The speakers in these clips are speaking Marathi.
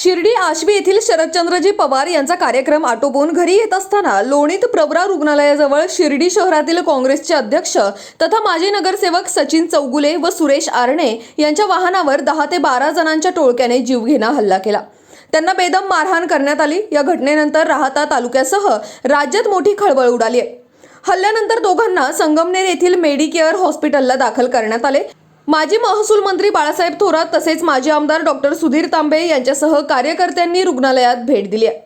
शिर्डी आश्वी येथील शरदचंद्रजी पवार यांचा कार्यक्रम आटोपून घरी येत असताना लोणीत प्रवरा रुग्णालयाजवळ शिर्डी शहरातील काँग्रेसचे अध्यक्ष तथा माजी नगरसेवक सचिन चौगुले व सुरेश आरणे यांच्या वाहनावर दहा ते बारा जणांच्या टोळक्याने जीवघेणा हल्ला केला. त्यांना बेदम मारहाण करण्यात आली. या घटनेनंतर राहता तालुक्यासह राज्यात मोठी खळबळ उडाली आहे. हल्ल्यानंतर दोघांना संगमनेर येथील मेडिकेअर हॉस्पिटलला दाखल करण्यात आले. माजी महसूल मंत्री बाळासाहेब थोरात तसेच माजी आमदार डॉक्टर सुधीर तांबे यांच्यासह कार्यकर्त्यांनी रुग्णालयात भेट दिली आहे.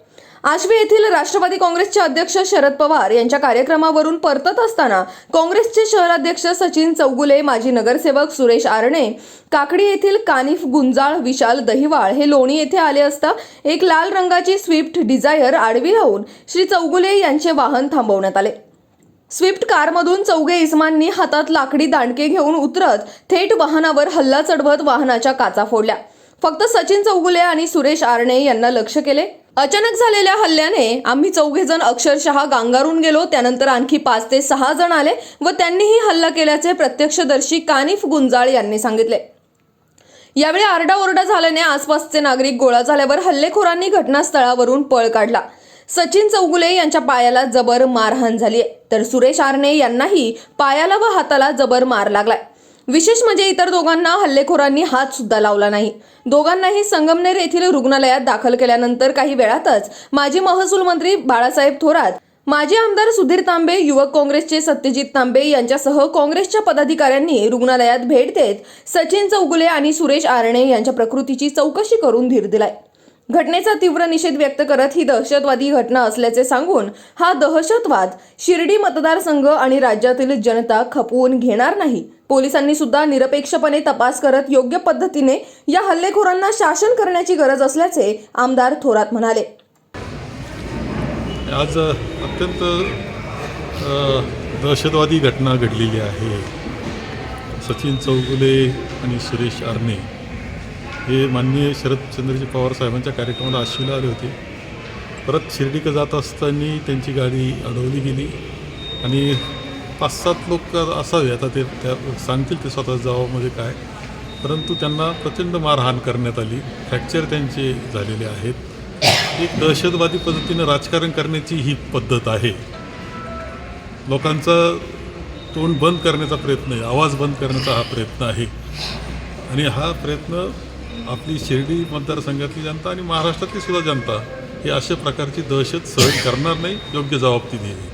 आश्वी येथील राष्ट्रवादी काँग्रेसचे अध्यक्ष शरद पवार यांच्या कार्यक्रमावरून परतत असताना काँग्रेसचे शहराध्यक्ष सचिन चौगुले माजी नगरसेवक सुरेश आरणे काकडी येथील कानिफ गुंजाळ विशाल दहिवाळ हे लोणी येथे आले असता एक लाल रंगाची स्विफ्ट डिझायर आडवी राहून श्री चौगुले यांचे वाहन थांबवण्यात आले. स्विफ्ट कारमधून चौघे इसमांनी हातात लाकडी दांडके घेऊन उतरत थेट वाहनावर हल्ला चढवत वाहनाच्या काचा फोडल्या. फक्त सचिन चौगुले आणि सुरेश आरणे यांना लक्ष केले. अचानक झालेल्या हल्ल्याने आम्ही चौघे जण अक्षरशः गांगारून गेलो. त्यानंतर आणखी पाच ते सहा जण आले व त्यांनीही हल्ला केल्याचे प्रत्यक्षदर्शी कानिफ गुंजाळ यांनी सांगितले. यावेळी आरडाओरडा झाल्याने आसपासचे नागरिक गोळा झाल्यावर हल्लेखोरांनी घटनास्थळावरून पळ काढला. सचिन चौगुले यांच्या पायाला जबर मारहाण झाली आहे. तर सुरेश आरणे यांनाही पायाला व हाताला जबर मार लागलाय. विशेष म्हणजे इतर दोघांना हल्लेखोरांनी हात सुद्धा लावला नाही. दोघांनाही संगमनेर येथील रुग्णालयात दाखल केल्यानंतर काही वेळातच माजी महसूल मंत्री बाळासाहेब थोरात माजी आमदार सुधीर तांबे युवक काँग्रेसचे सत्यजित तांबे यांच्यासह काँग्रेसच्या पदाधिकाऱ्यांनी रुग्णालयात भेट देत सचिन चौगुले आणि सुरेश आरणे यांच्या प्रकृतीची चौकशी करून धीर दिलाय. घटनेचा तीव्र निषेध व्यक्त करत ही दहशतवादी घटना असल्याचे सांगून हा दहशतवाद शिर्डी मतदारसंघ आणि राज्यातील जनता खपवून घेणार नाही. पोलिसांनी सुद्धा निरपेक्षपणे तपास करत योग्य पद्धतीने या हल्लेखोरांना शासन करण्याची गरज असल्याचे आमदार थोरात म्हणाले. आज अत्यंत दहशतवादी घटना घडलेली आहे. सचिन चौगुले आणि सुरेश आरणे हे माननीय शरदचंद्रजी पवार साहेबांच्या कार्यक्रमाला आश्वीला आले होते. परत शिर्डीकडे जात असताना त्यांची गाडी अडवली गेली. आणि पाच सात लोक असावे. आता ते त्या सांगतील ते स्वतः जावामध्ये काय. परंतु त्यांना प्रचंड मारहाण करण्यात आली. फ्रॅक्चर त्यांचे झालेले आहेत. एक दहशतवादी पद्धतीनं राजकारण करण्याची ही पद्धत आहे. लोकांचा तोंड बंद करण्याचा प्रयत्न आहे. आवाज बंद करण्याचा हा प्रयत्न आहे. आणि हा प्रयत्न आपली शिर्डी मतदारसंघातली जनता आणि महाराष्ट्रातली सुद्धा जनता ही अशा प्रकारची दहशत सहन करणार नाही योग्य जबाबदारी दिली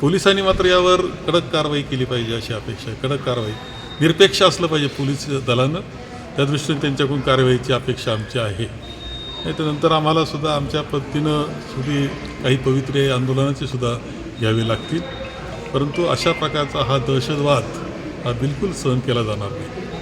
पोलिसांनी मात्र यावर कडक कारवाई केली पाहिजे अशी अपेक्षा आहे. कडक कारवाई. निरपेक्ष असलं पाहिजे पोलीस दलानं. त्या दृष्टीने त्यांच्याकडून कारवाईची अपेक्षा आमची आहे. नाही आम्हाला सुद्धा आमच्या पद्धतीनं सुधी काही पवित्रे आंदोलनाचे सुद्धा घ्यावे लागतील. परंतु अशा प्रकारचा हा दहशतवाद हा बिलकुल सहन केला जाणार नाही.